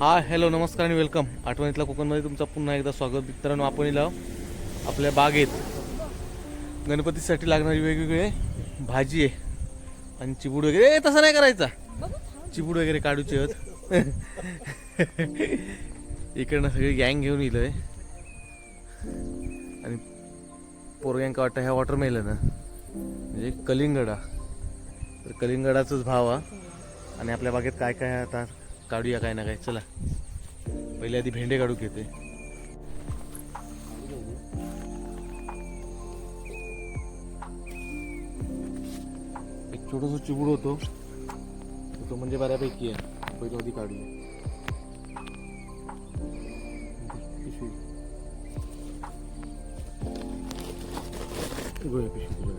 हा हॅलो नमस्कार आणि वेलकम आठवणीतल्या कोकणमध्ये तुमचं पुन्हा एकदा स्वागत. मित्रांनो आपण इला आपल्या बागेत गणपतीसाठी लागणारी वेगवेगळे भाजी आहे आणि चिबूड वगैरे. ए, तसं नाही करायचा. चिबूड वगैरे काढूचे आहेत. इकडनं सगळी गँग घेऊन येईल आणि पोरग्यांका वाटतं ह्या वॉटरमेलन म्हणजे कलिंगडा. तर कलिंगडाचाच भाव हा आणि आपल्या बागेत काय काय आहे आता? काढूया काय ना काय चला. पहिले आधी भेंडे काढू घेते. एक छोटस चिबूड होतो. तो म्हणजे बऱ्यापैकी आहे. पहिले आधी काढूया. पिशवी. पिशवी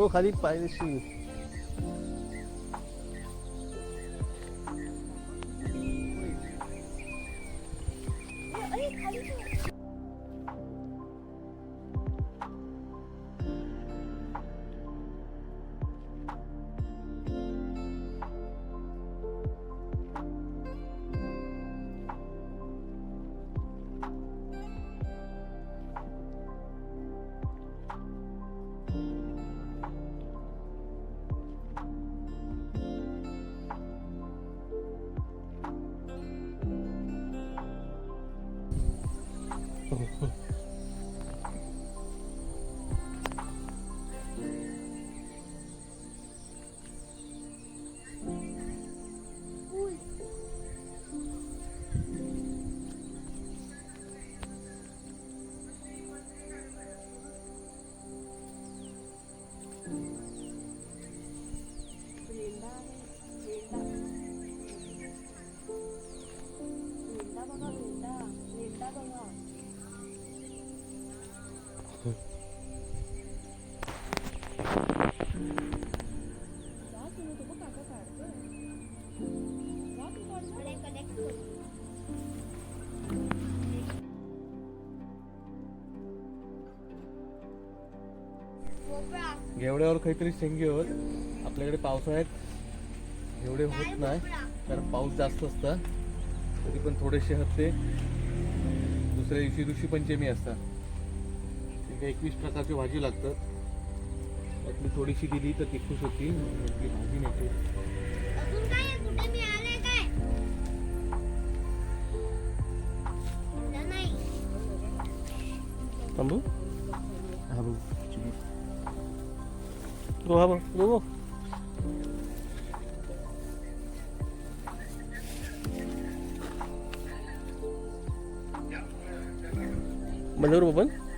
बघा. तो घेवड्यावर काहीतरी शेंगे होत आपल्याकडे पावसाळ्यात एवढे होत नाही कारण पाऊस जास्त असता. तरी पण थोडेसे हत्ते दुसऱ्या दिवशी ऋषी पंचमी असतात. तिथे एकवीस प्रकारची भाजी लागतात. त्यातली थोडीशी दिली तर ती खुश होती आपली भाजी नको अजून काय आहे? कुठे मिळालंय काय? ना, नाही. थांबू. हा बघ. हो हा बघ. गो गो बंदवर पण नाही नाही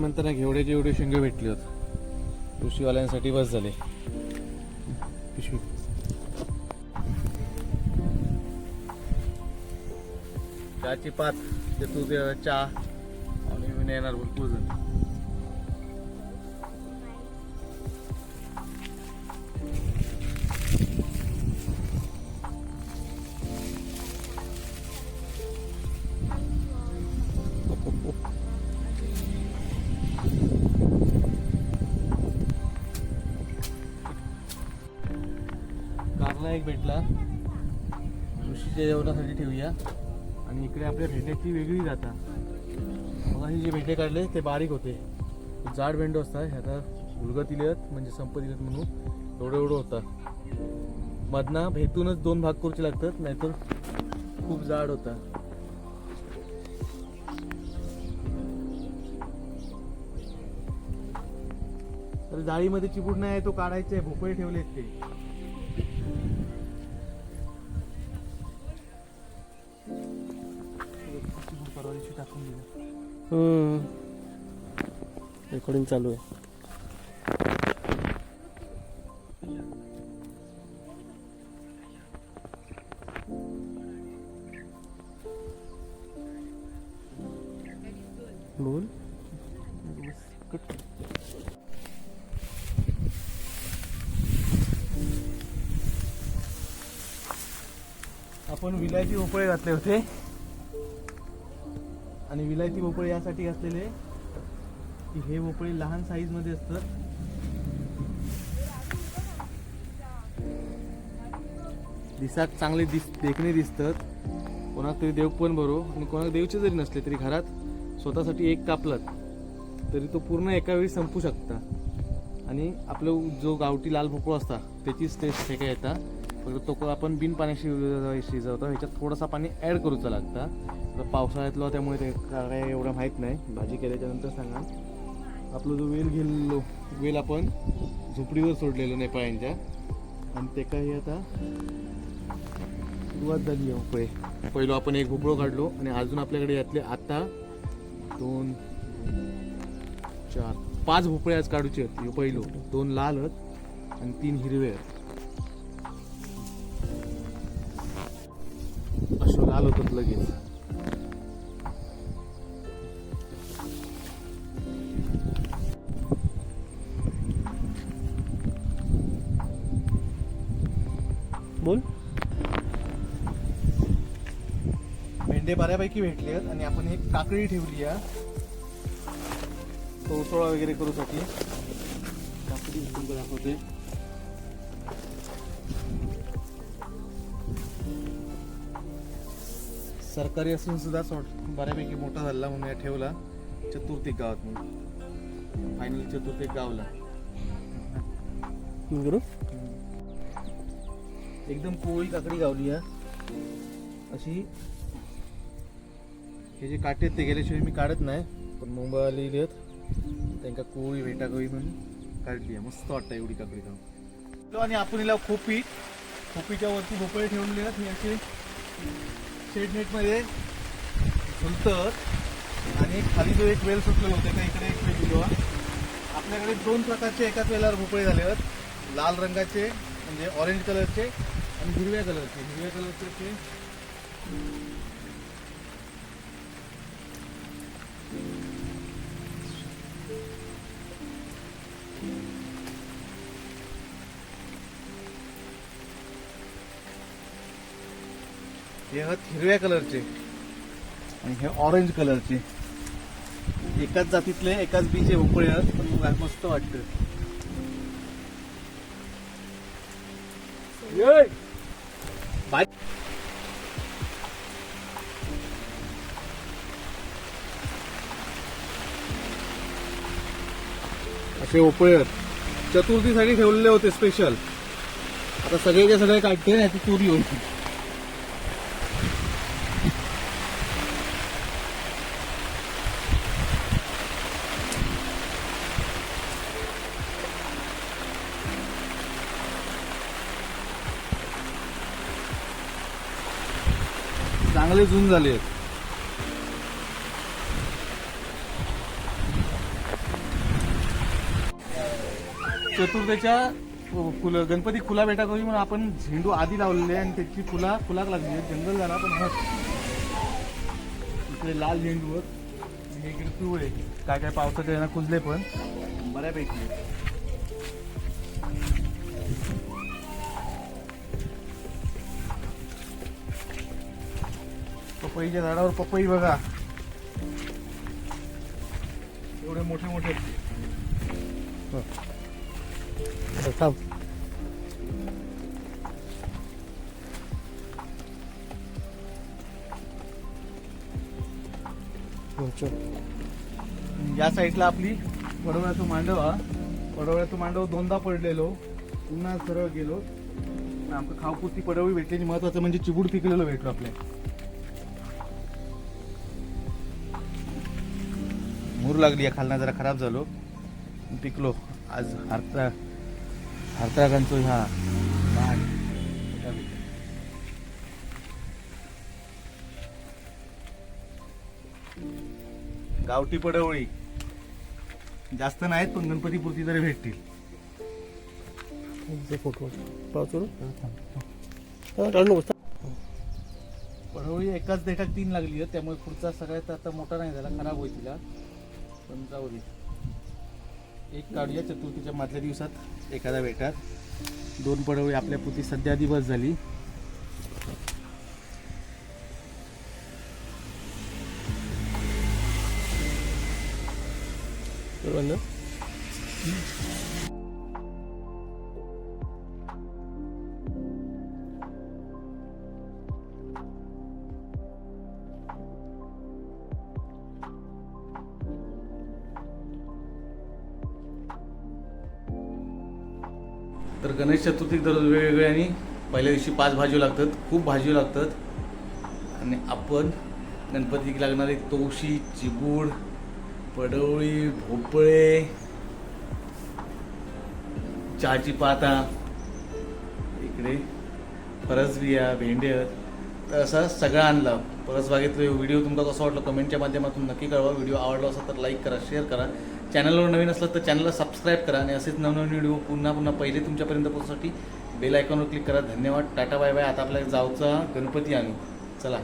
म्हणताना घेवड्याचे एवढे शेंगे भेटले होत. कृषीवाल्यांसाठी बस झाले. पिशवी. चहाची पात ते तू चहा. आणि येणार भरपूर जण एक भेटला. ऋषीच्या जेवणासाठी ठेवूया. आणि इकडे आपल्या भेंड्याची वेगळी जाता. मग हे जे भेंडे काढले ते बारीक होते. जाड भेंडो असतात ह्याचा आता उलगत दिलेत म्हणजे संप म्हणून. एवढं एवढं होता. मधना भेटूनच दोन भाग करूचे लागतात नाहीतर खूप जाड होता. तर जाळीमध्ये चिपूड नाही तो काढायचे भोपळे ठेवलेत ते. रेकॉर्डिंग चालू आहे. बोल. आपण विलायची भोपळे घातले होते. आणि विलायती भोपळे यासाठी असलेले की हे भोपळे लहान साईजमध्ये असतात. दिसात चांगले दिस देखणे दिसतात. कोणाक तरी देव पण बरो आणि कोणाक देवचे जरी नसले तरी घरात स्वतःसाठी एक कापलात तरी तो पूर्ण एका वेळी संपू शकता. आणि आपलं जो गावठी लाल भोपळा असता त्याचीच टेस्ट हे काय येता. फक्त तो आपण बिन पाण्याशी शिजवतो ह्याच्यात थोडासा पाणी ॲड करूचा लागता तर पावसाळ्यातलं त्यामुळे ते काय एवढं माहीत नाही. भाजी केल्याच्यानंतर सांगा. आपलं जो वेल गेलेलो वेल आपण झोपडीवर सोडलेलो नेपाळ्यांच्या. आणि ते काही आता? सुरुवात झाली आहे पहिलं पहिलो आपण एक भोपळो काढलो आणि अजून आपल्याकडे यातले आता दोन चार पाच भोपळे आज काढूचे आहेत. पहिलो दोन लाल आहेत आणि तीन हिरवे आहेत. अशो लगेच. बोल. भेंडे बऱ्यापैकी भेटले आहेत आणि आपण एक काकडी ठेवली आहे. तोसोळा वगैरे करूसाठी काकडी दाखवते. सरकारी असून सुद्धा सोड बऱ्यापैकी मोठा झाला म्हणून या ठेवला. चतुर्थी गावात म्हणून. फायनल चतुर्थी गावला. एकदम कोळी काकडी गावली अशी हे जे काटे ते गेल्याशिवाय मी काढत नाही पण लिहिली आहेत. त्यांका कोळी भेटा कोळी म्हणून काढली आहे. मस्त वाटतं एवढी काकडी खाऊन आणि आपण हिला खोपी खोपीच्या वरती भोपळे ठेवलेले आहेत. हे असे शेड नेटमध्ये आणि खाली जो एक वेल सुटलेला होता त्या इकडे एक वेल दिलो आपल्याकडे दोन प्रकारचे एकाच वेळेला भोपळे झाले आहेत. लाल रंगाचे म्हणजे ऑरेंज कलरचे आणि हिरव्या कलरचे हिरव्या कलरचे ते हे आहेत हिरव्या कलरचे आणि हे ऑरेंज कलरचे. एकाच जातीतले एकाच बीचे भोपळे आहेत पण मस्त वाटतं बाय असे आहेत. चतुर्थीसाठी ठेवलेले होते स्पेशल आता सगळेचे सगळे काढते नाही ती चोरी होईल. चांगले जून झाले आहेत. चतुर्थीच्या फुलं गणपती फुला भेटा करून म्हणून आपण झेंडू आधी लावलेले आणि त्याची फुला फुलाक लागली जंगल झाला पण मस्त इकडे लाल झेंडू आणि हे इकडे पिवळे. काय काय पावसाचे यांना कुजले पण. बऱ्यापैकी. पपईच्या झाडावर पपई बघा. एवढे मोठे मोठे. या साईडला आपली पडवळ्याचं मांडव हा. पडवळ्याचं मांडव दोनदा पडलेलो पुन्हा सरळ गेलो. आमचं खावपुरती पडवळी भेटलेली महत्वाचं म्हणजे चिबूड पिकलेलं भेटलो आपल्या मूर लागली या खालना जरा खराब झालो. पिकलो. आज हरता हरताळांचो ह्या. गावठी पडवळी. जास्त नाहीत पण गणपतीपुरती तरी भेटतील. फोटो पडवळी एकाच देठात तीन लागली आहे त्यामुळे पुढचा सगळ्यात आता मोठा नाही झाला खराब होईल तिला. पंचावरी एक काढूया चतुर्थीच्या मधल्या दिवसात एखाद्या वेटात दोन पडवळी आपल्या पुती सध्या दिवस झाली. बरोबर गणेश चतुर्थीक दररोज वेगवेगळ्याने आणि पहिल्या दिवशी पाच भाजी लागतात खूप भाजी लागतात. आणि आपण गणपतीक लागणारे तवशी चिबूड पडवळी भोपळे चहाची पाता इकडे फरसबिया भेंड्या तर असा सगळा आणला. परसबागेतला व्हिडिओ तुमका कसा वाटला? कमेंटच्या माध्यमातून नक्की कळवा. व्हिडिओ आवडला असेल तर लाईक करा शेअर करा. चॅनलवर नवीन असलं तर चॅनलला सबस्क्राईब करा आणि असेच नवनवीन व्हिडिओ पुन्हा पुन्हा पहिले तुमच्यापर्यंत पोहोचण्यासाठी बेल आयकॉनवर क्लिक करा. धन्यवाद. टाटा बाय बाय आता आपल्याला जाऊचा गणपती आणू. चला.